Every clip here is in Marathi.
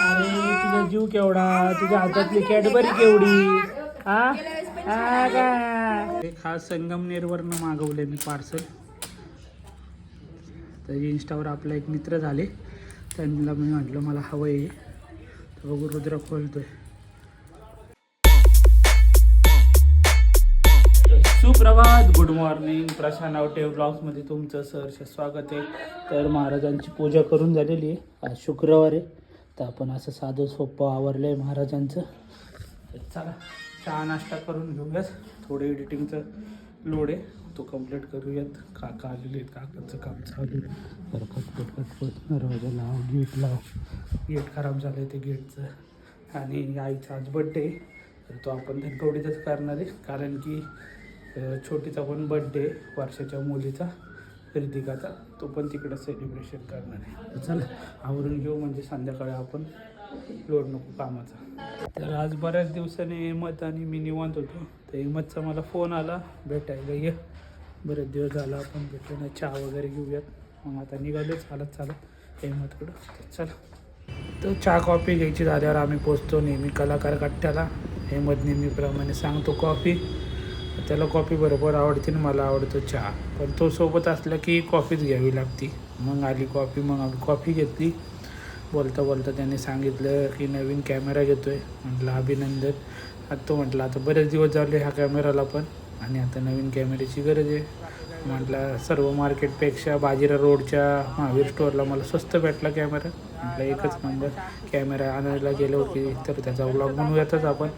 अरे तुझा जीव केवढा? तुझ्या हातातली कॅडबरी केवढी? हा? हा का? हे खास संगमनेरवरनं मागवले मी पार्सल. तर इंस्टावर आपला एक मित्र झाले. त्यांना मी म्हटलं मला हवं आहे तर बघू रुद्र खोलतोय. सुप्रभात गुड मॉर्निंग प्रशांत आवटे ब्लॉग्समध्ये तुमचं सहर्ष स्वागत आहे. तर महाराजांची पूजा करून झालेली आहे. आज शुक्रवार आहे. तर आपण असं साधं सोपं आवरलं आहे महाराजांचं चला चहा नाश्ता करून घेऊयात. थोडे एडिटिंगचं लोड आहे. तो कंप्लीट करूयात. काका आलेले आहेत. काकाचं काम चालू आहे. तर खटपट खटपट दरवाजा लाव गेट लाव. गेट खराब झालं आहे ते गेटचं आणि आईचा आज बड्डे तर तो आपण धनकवडीतच करणार आहे. कारण की छोटीचा पण बड्डे वर्षाच्या मुलीचा. रितिकाचा तो पण तिकडं सेलिब्रेशन करणार आहे. चला आवरून घेऊ म्हणजे संध्याकाळी आपण लोड नको कामाचा. तर आज बऱ्याच दिवसांनी हिमत आणि मी निवांत होतो. तर हिमतचा मला फोन आला भेटायला ये. बरेच दिवस झाला आपण भेटलो नाही चहा वगैरे घेऊयात. मग आता निघालो चालत चालत हिमतकडं. चला. तर चहा कॉफी घ्यायची झाल्यावर आम्ही पोचतो नेहमी कलाकार कट्ट्याला. हेमत नेहमीप्रमाणे सांगतो कॉफी त्याला कॉफी बरोबर आवडते आणि मला आवडतो चहा. पण तो सोबत असला की कॉफीच घ्यावी लागती. मग आली कॉफी मग आम्ही कॉफी घेतली. बोलता बोलता त्याने सांगितलं की नवीन कॅमेरा घेतो आहे म्हटलं अभिनंदन. आता तो म्हटलं आता बरेच दिवस झाले ह्या कॅमेराला पण आणि आता नवीन कॅमेऱ्याची गरज आहे. म्हटलं सर्व मार्केटपेक्षा बाजीरा रोडच्या महावीर स्टोअरला मला स्वस्त भेटला कॅमेरा. म्हटलं एकच नंबर कॅमेरा आणायला गेलो की तर त्याचा व्लॉग बनवूयातच आपण.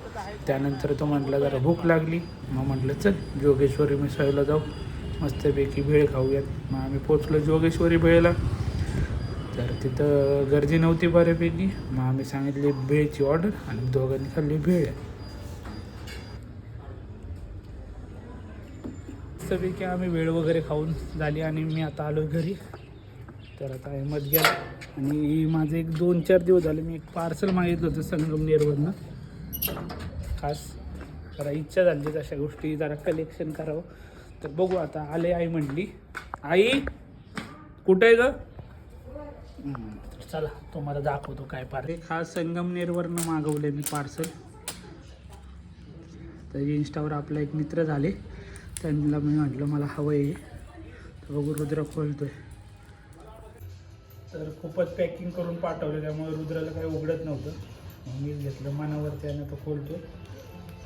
त्यानंतर तो म्हटलं जरा भूक लागली. मग म्हटलं चल जोगेश्वरी मिसळला जाऊ. मस्तपैकी भेळ खाऊयात. मग आम्ही पोचलो जोगेश्वरी भेळला. तर तिथं गर्दी नव्हती बऱ्यापैकी. मग आम्ही सांगितली भेळची ऑर्डर आणि दोघांनी खाल्ली भेळ. मस्तपैकी आम्ही वेळ वगैरे खाऊन झाली आणि मी आता आलो घरी. तर आता अहमद गेला आणि माझं एक दोन चार दिवस झाले मी एक पार्सल मागितलं होतं संगमनेरवरनं खास जरा इच्छा झाली अशा गोष्टी जरा कलेक्शन करावं. तर बघू आता आले आई म्हणली. आई कुठे आहे ग? चला तर चला तुम्हाला दाखवतो काय पार्सल खास संगमनेरवरनं मागवले मी पार्सल तर इंस्टावर आपला एक मित्र झाले. त्यांना मी म्हटलं मला हवं आहे तर बघू रुद्र खोलतोय. तर खूपच पॅकिंग करून पाठवलं त्यामुळे रुद्राला काही उघडत नव्हतं. मी मीच घेतलं मनावरती आणि तो खोलतो.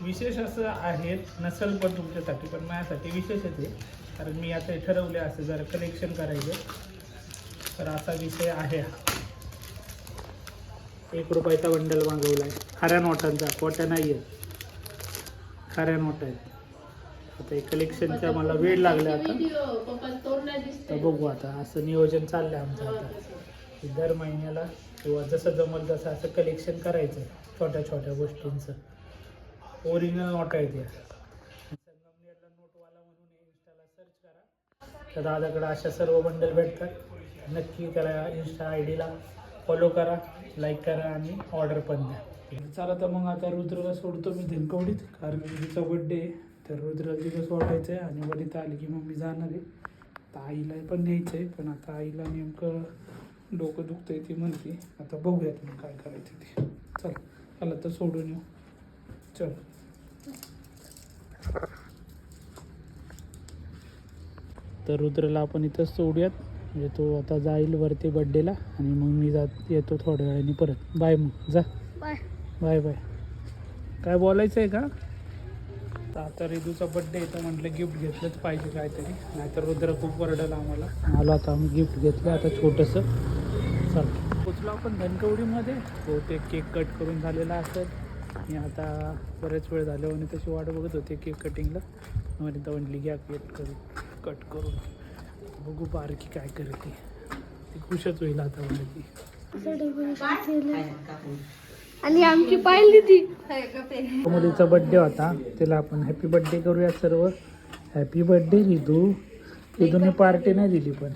विशेष असं आहे नसेल पण तुमच्यासाठी पण माझ्यासाठी विशेषच आहे कारण मी आता ठरवले असं जर कलेक्शन करायचं. तर असा विषय आहे हा. एक रुपयाचा बंडल मागवला आहे खऱ्या नोटांचा खोट्या नाही आहेत खऱ्या नोट आहेत. आता हे कलेक्शनचा मला वेळ लागला आता. तर बघू आता असं नियोजन चाललंय आमचं आता. दर महिन्याला किंवा जसं जमल तसं असं कलेक्शन करायचं छोट्या छोट्या गोष्टींचं. ओरिजिनल नोट आहे या संगमनेरला नोटवाला म्हणून इन्स्टाला सर्च करा. तर दादाकडे अशा सर्व बंडल भेटतात. नक्की त्याला इन्स्टा आय डीला फॉलो करा लाईक करा आणि ऑर्डर पण द्या. चला तर मग आता रुद्रला सोडतो मी धनकवडीत कारण तिचा बड्डे आहे. तर रुद्र दिवस वाटायचं आहे आणि वडीत आली की मग मी जाणार आहे. आता आईला पण न्यायचं आहे पण आता आईला नेमकं डोकं दुखतंय ती म्हणते. आता बघूयात मग काय करायचं ते. चल चला तर सोडून येऊ. चल. तर रुद्रला आपण इथंच सोडूयात. म्हणजे तो आता जाईल वरती बड्डेला आणि मग मी जात येतो थोड्या वेळाने परत. बाय मग. जा. बाय बाय बाय काय बोलायचं आहे का? तर आता रिदूचा बड्डे आहे तर म्हटलं गिफ्ट घेतलंच पाहिजे काहीतरी. नाहीतर रुद्र खूप वरडलं आम्हाला. आलो आता आम्ही गिफ्ट घेतलं आता छोटंसं. चल. पोचलो आपण धनकवडीमध्ये. हो ते केक कट करून झालेला असेल. मी आता बरेच वेळ झाले आणि तशी वाट बघत होते केक कटिंगला म्हणजे म्हणली घ्या केक करून कट करून. बघू बारकी काय करते. ती खुशच होईल आता बारकी आणि आमची पाहिली ती. मुलीचा बड्डे होता. तिला आपण हॅपी बर्थडे करूया सर्व. Happy birthday Ridu. रिदूने पार्टी नाही दिली पण.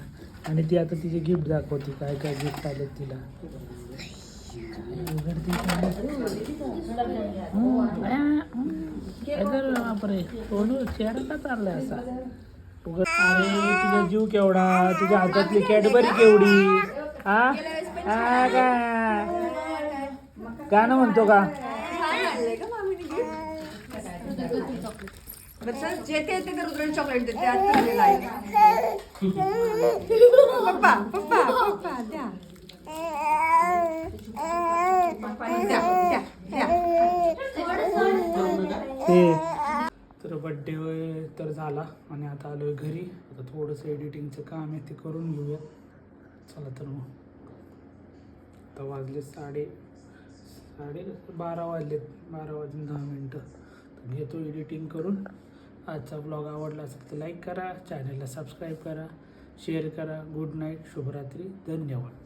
आणि ती आता तिची गिफ्ट दाखवते. काय काय गिफ्ट आले तिला. बापरे चेहरा चाललाय असा? अरे तुझा जीव केवढा? तुझ्या हातातली कॅडबरी केवढी? हा हा का गाणं म्हणतो का? जे ते येते रुद्राने चॉकलेट देते आज ठरलेलं आहे. पप्पा पप्पा पप्पा द्या. द्या द्या द्या. ते तर बड्डे तर झाला. आणि आता आलोय घरी. आता थोडंसं एडिटिंगचं काम आहे ते करून घेऊया. चला तर मग. आता वाजले साडे साडे बारा वाजलेत बारा वाजून दहा मिनटं. तर घेतो एडिटिंग करून. आजचा ब्लॉग आवडला असेल तर लाईक करा चॅनलला सबस्क्राईब करा शेअर करा. गुड नाईट शुभरात्री. धन्यवाद.